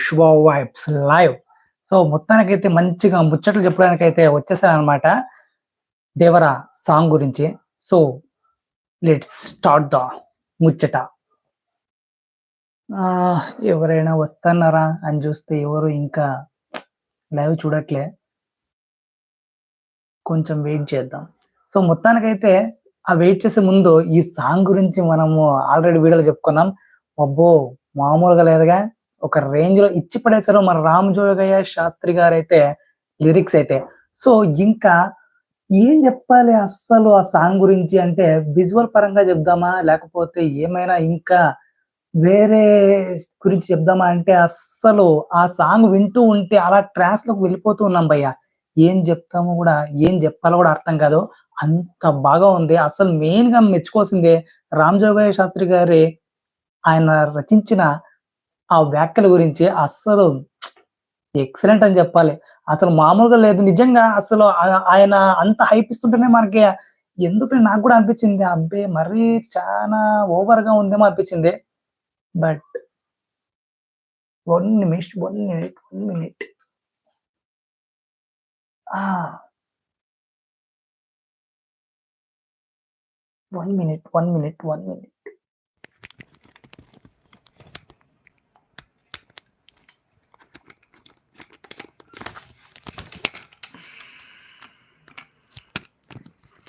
శుభ vibes live. So మొత్తానికైతే మంచిగా ముచ్చట్లు చెప్పడానికి అయితే వచ్చేసానమాట దేవరా సాంగ్ గురించి. సో లెట్స్ స్టార్ట్ ద ముచ్చట. ఆ, ఎవరైనా వస్తున్నారా అని చూస్తే ఎవరు ఇంకా లైవ్ చూడట్లే. కొంచెం వెయిట్ చేద్దాం. సో మొత్తానికైతే ఆ వెయిట్ చేసే ముందు ఈ సాంగ్ గురించి మనము ఆల్రెడీ వీడియోలో చెప్పుకున్నాం. అబ్బో మామూలుగా లేదుగా. ఒక రేంజ్లో ఇచ్చి పడేశారు. మన రామ్ జోగయ్య శాస్త్రి గారు అయితే లిరిక్స్ అయితే. సో ఇంకా ఏం చెప్పాలి అస్సలు ఆ సాంగ్ గురించి అంటే విజువల్ పరంగా చెప్దామా? లేకపోతే ఏమైనా ఇంకా వేరే గురించి చెప్దామా? అంటే అస్సలు ఆ సాంగ్ వింటూ ఉంటే అలా ట్రాన్స్లోకి వెళ్ళిపోతూ ఉన్నాం భయ్య. ఏం చెప్తామో కూడా ఏం చెప్పాలో కూడా అర్థం కాదు. అంత బాగా ఉంది. అసలు మెయిన్గా మెచ్చుకోవాల్సిందే రామ్ జోగయ్య శాస్త్రి గారి ఆయన రచించిన ఆ వ్యాఖ్యల గురించి అస్సలు ఎక్సలెంట్ అని చెప్పాలి. అసలు మామూలుగా లేదు. నిజంగా అసలు ఆయన అంత హైప్ ఇస్తుంటేనే మనకి ఎందుకు నాకు కూడా అనిపించింది. అబ్బే మరీ చాలా ఓవర్గా ఉందేమో అనిపించింది. But one Nimish one minute one minute one minute one minute one minute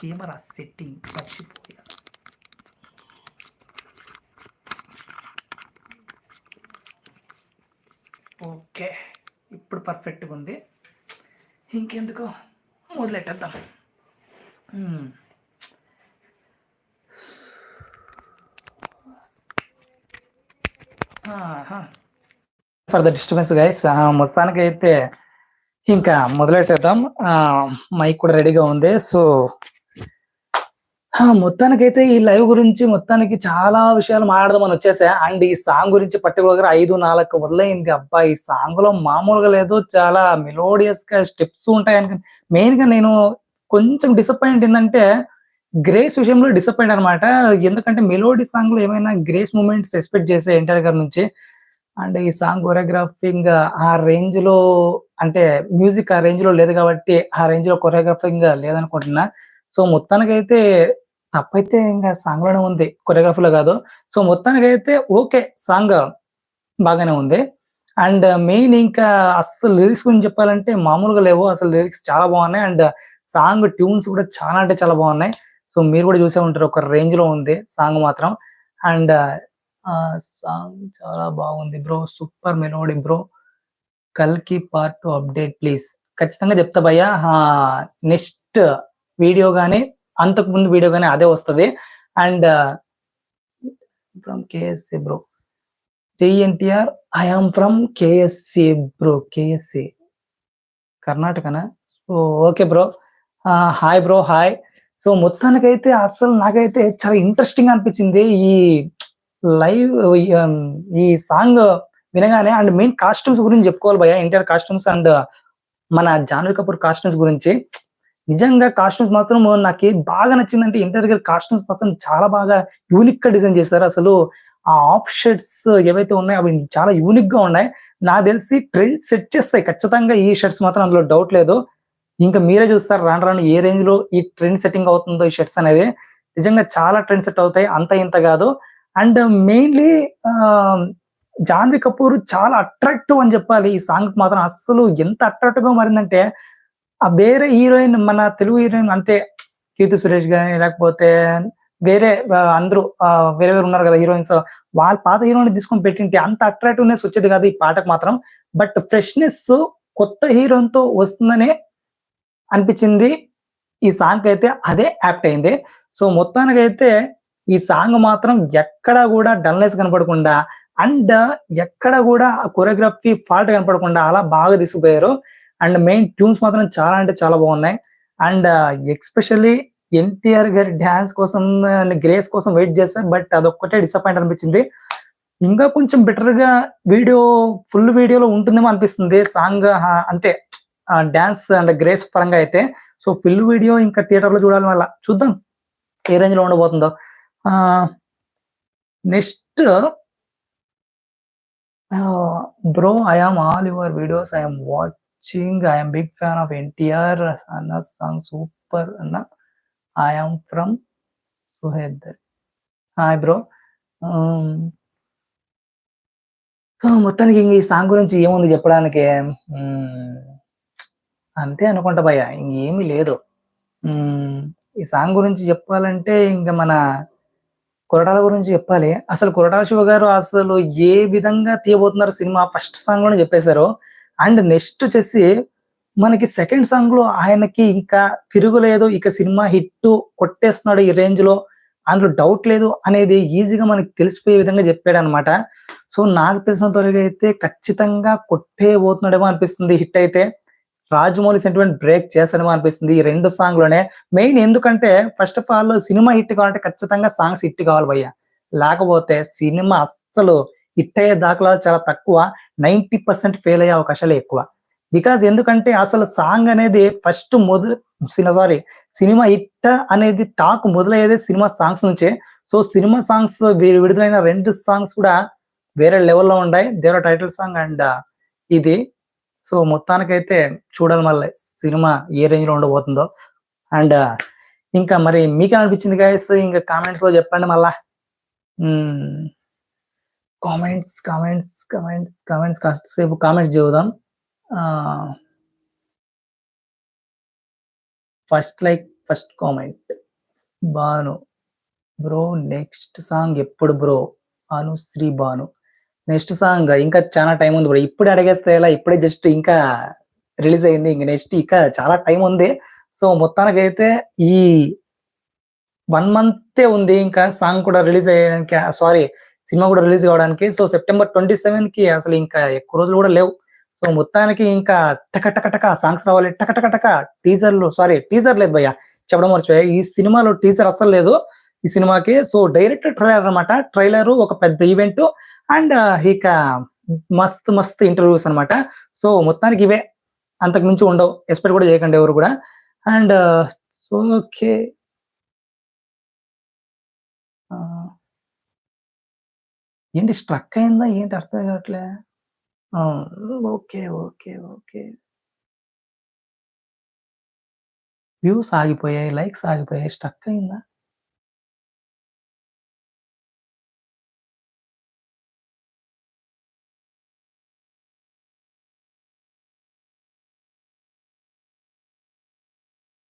camera setting మర్చిపోయా ఓకే ఇప్పుడు పర్ఫెక్ట్గా ఉంది. ఇంకెందుకు? మొదలెట్టేద్దాం. ఫర్ ద డిస్టర్బెన్స్ గైస్ మొత్తానికి అయితే ఇంకా మొదలెట్టేద్దాం. మైక్ కూడా రెడీగా ఉంది సో మొత్తానికైతే ఈ లైవ్ గురించి మొత్తానికి చాలా విషయాలు మాట్లాడదామని వచ్చేసా. అండ్ ఈ సాంగ్ గురించి పర్టికులర్ ఐదు నాలుగు వదిలేయింది అబ్బా ఈ సాంగ్లో మామూలుగా లేదు చాలా మెలోడియస్గా స్టెప్స్ ఉంటాయి మెయిన్గా నేను కొంచెం డిసప్పాయింట్ ఏంటంటే గ్రేస్ విషయంలో డిసప్పాయింట్ అనమాట ఎందుకంటే మెలోడీ సాంగ్లో ఏమైనా గ్రేస్ మూమెంట్స్ ఎక్స్పెక్ట్ చేసే ఎన్టీఆర్ గారి నుంచి అండ్ ఈ సాంగ్ కొరియోగ్రాఫింగ్ ఆ రేంజ్లో అంటే మ్యూజిక్ ఆ రేంజ్లో లేదు కాబట్టి ఆ రేంజ్లో కొరియోగ్రాఫింగ్ లేదనుకుంటున్నా సో మొత్తానికైతే తప్పైతే ఇంకా సాంగ్లోనే ఉంది. కొరియోగ్రఫీలో కాదు. సో మొత్తానికి అయితే ఓకే సాంగ్ బాగానే ఉంది. అండ్ మెయిన్ ఇంకా అసలు లిరిక్స్ గురించి చెప్పాలంటే మామూలుగా లేవు. అసలు లిరిక్స్ చాలా బాగున్నాయి. అండ్ సాంగ్ ట్యూన్స్ కూడా చాలా అంటే చాలా బాగున్నాయి. సో మీరు కూడా చూసే ఉంటారు. ఒక రేంజ్లో ఉంది సాంగ్ మాత్రం. అండ్ సాంగ్ చాలా బాగుంది బ్రో. Super melody bro. కల్కి పార్ట్ అప్డేట్ ప్లీజ్. ఖచ్చితంగా చెప్తా భయ్యా. నెక్స్ట్ వీడియో కానీ అంతకు ముందు వీడియో కానీ అదే వస్తుంది. And from KSC bro NTR I am from KSC bro KSC కర్ణాటకనా? So okay bro hi bro hi so మొత్తానికైతే అసలు నాకైతే చాలా ఇంట్రెస్టింగ్ అనిపించింది. ఈ లైవ్ ఈ um, సాంగ్ వినగానే అండ్ మెయిన్ కాస్ట్యూమ్స్ గురించి చెప్పుకోవాలి భయ ఎన్టీఆర్ కాస్ట్యూమ్స్ అండ్ uh, మన జాన్వీ కపూర్ కాస్ట్యూమ్స్ గురించి. నిజంగా కాస్ట్యూమ్స్ మాత్రం నాకు బాగా నచ్చిందంటే ఇంటర్గర్ గారి కాస్ట్యూమ్స్ మాత్రం చాలా బాగా యూనిక్గా డిజైన్ చేశారు. అసలు ఆ ఆఫ్ షర్ట్స్ ఏవైతే ఉన్నాయో అవి చాలా యూనిక్గా ఉన్నాయి. నాకు తెలిసి ట్రెండ్ సెట్ చేస్తాయి. ఖచ్చితంగా ఈ షర్ట్స్ మాత్రం అందులో డౌట్ లేదు. ఇంకా మీరే చూస్తారు రాను రాను ఏ రేంజ్లో ఈ ట్రెండ్ సెట్టింగ్ అవుతుందో ఈ షర్ట్స్ అనేది. నిజంగా చాలా ట్రెండ్ సెట్ అవుతాయి. అంత ఇంత కాదు. అండ్ మెయిన్లీ జాన్వి కపూర్ చాలా అట్రాక్టివ్ అని చెప్పాలి. ఈ సాంగ్ మాత్రం అస్సలు ఎంత అట్రాక్టివ్గా మారిందంటే ఆ వేరే హీరోయిన్ మన తెలుగు హీరోయిన్ అంతే. కీర్తి సురేష్ గాని లేకపోతే వేరే అందరూ వేరే వేరే ఉన్నారు కదా హీరోయిన్స్. వాళ్ళ పాత హీరోయిన్ తీసుకొని పెట్టింటే అంత అట్రాక్టివ్నెస్ వచ్చేది కాదు ఈ పాటకు మాత్రం. బట్ ఫ్రెష్నెస్ కొత్త హీరోయిన్తో వస్తుందనే అనిపించింది. ఈ సాంగ్ అయితే అదే యాప్ట్ అయింది. సో మొత్తానికైతే ఈ సాంగ్ మాత్రం ఎక్కడ కూడా డల్నెస్ కనపడకుండా అండ్ ఎక్కడ కూడా కొరియోగ్రఫీ ఫాల్ట్ కనపడకుండా అలా బాగా తీసుకుపోయారు. అండ్ మెయిన్ ట్యూన్స్ మాత్రం చాలా అంటే చాలా బాగున్నాయి. అండ్ ఎక్స్పెషల్లీ ఎన్టీఆర్ గారి డ్యాన్స్ కోసం గ్రేస్ కోసం వెయిట్ చేశాను బట్ అదొక్కటే డిసప్పాయింట్ అనిపించింది. ఇంకా కొంచెం బెటర్గా వీడియో ఫుల్ వీడియోలో ఉంటుందేమో అనిపిస్తుంది. సాంగ్ అంటే డాన్స్ అండ్ గ్రేస్ పరంగా అయితే. సో ఫుల్ వీడియో ఇంకా థియేటర్లో చూడాలి మళ్ళీ. చూద్దాం ఏ రేంజ్లో ఉండబోతుందో next bro I am all your videos I what watching. IM big fan of NTR అన్న సాంగ్ సూపర్ అన్న. I from సుహేద్దర్. Hi bro. So, మొత్తానికి ఇంగ ఈ సాంగ్ గురించి ఏముంది చెప్పడానికి hmm, అంతే అనుకుంటా భయ్యా. ఇంకేమీ లేదు. Hmm, ఈ సాంగ్ గురించి చెప్పాలంటే ఇంకా మన కొరటాల గురించి చెప్పాలి అసలు కొరటాల శివ గారు అసలు ఏ విధంగా తీయబోతున్నారు సినిమా ఫస్ట్ సాంగ్ సాంగ్‌లోనే జెప్పేసారు. అండ్ నెక్స్ట్ వచ్చేసి మనకి సెకండ్ సాంగ్లో ఆయనకి ఇంకా తిరుగులేదు. ఇక సినిమా హిట్ కొట్టేస్తున్నాడు ఈ రేంజ్లో అందులో డౌట్ లేదు అనేది ఈజీగా మనకి తెలిసిపోయే విధంగా జెప్పాడనమాట. సో, నాకు తెలిసినంత వరకైతే ఖచ్చితంగా కొట్టేయబోతున్నాడేమో అనిపిస్తుంది హిట్ అయితే. రాజమౌళి సెంటిమెంట్ బ్రేక్ చేస్తాడేమో అనిపిస్తుంది ఈ 2 సాంగ్‌లోనే. మెయిన్ ఎందుకంటే first of all cinema hit కావాలంటే ఖచ్చితంగా సాంగ్స్ హిట్ కావాలి భయ్యా. లేకపోతే సినిమా అస్సలు ఇట్టయ్యే అయ్యే దాఖలాలు చాలా తక్కువ. 90% ఫెయిల్ అయ్యే అవకాశాలే ఎక్కువ. బికాజ్ ఎందుకంటే అసలు సాంగ్ అనేది ఫస్ట్ మొదలు సారీ సినిమా ఇట్ట అనేది టాక్ మొదలయ్యేదే సినిమా సాంగ్స్ నుంచే. సో, సినిమా సాంగ్స్ విడుదలైన రెండు సాంగ్స్ కూడా వేరే లెవెల్‌లో ఉన్నాయి. దేవర టైటిల్ సాంగ్ అండ్ ఇది. సో, మొత్తానికైతే చూడాలి మళ్ళీ సినిమా ఏ రేంజ్‌లో ఉండబోతుందో. అండ్ ఇంకా మరి మీకేమనిపించింది గైస్? కామెంట్స్ కామెంట్స్‌లో చెప్పండి మళ్ళా. కామెంట్స్, కామెంట్స్, కామెంట్స్, కామెంట్స్ కాసేపు కామెంట్స్ చదువుదాం. First like, first comment. Banu bro next song ఎప్పుడు బ్రో? అనుశ్రీ బాను నెక్స్ట్ సాంగ్ ఇంకా చాలా టైం ఉంది బ్రో. ఇప్పుడే అడిగేస్తే ఎలా? ఇప్పుడే జస్ట్ ఇంకా రిలీజ్ అయింది. ఇంక నెక్స్ట్ ఇంకా చాలా టైం ఉంది. సో, మొత్తానికైతే ఈ వన్ మంతే ఉంది ఇంకా సాంగ్ కూడా రిలీజ్ అయ్యడానికి సారీ సినిమా కూడా రిలీజ్ కావడానికి. సో, సెప్టెంబర్ 27కి అసలు ఇంకా ఎక్కువ రోజులు కూడా లేవు. సో, మొత్తానికి ఇంకా టకటకటక సాంగ్స్ రావాలి. టకటకటక టీజర్‌లు సారీ టీజర్ లేదు భయ్యా. చెప్పడం మర్చిపోయా. ఈ సినిమాలో టీజర్ అస్సలు లేదు. ఈ సినిమాకి. సో, డైరెక్ట్ ట్రైలర్ అన్నమాట. ట్రైలర్ ఒక పెద్ద ఈవెంట్ అండ్ ఇక మస్త్ మస్త్ ఇంటర్వ్యూస్ అన్నమాట. సో, మొత్తానికి ఇవే. అంతకు మించి ఉండవు. ఎక్స్‌పెక్ట్ కూడా చేయకండి ఎవరు కూడా. And so, okay. ఏంటి స్ట్రక్ అయిందా? ఏంటి అర్థం కావట్లే. ఓకే. ఓకే. ఓకే. వ్యూస్ ఆగిపోయాయి. లైక్స్ ఆగిపోయాయి. స్ట్రక్ అయిందా?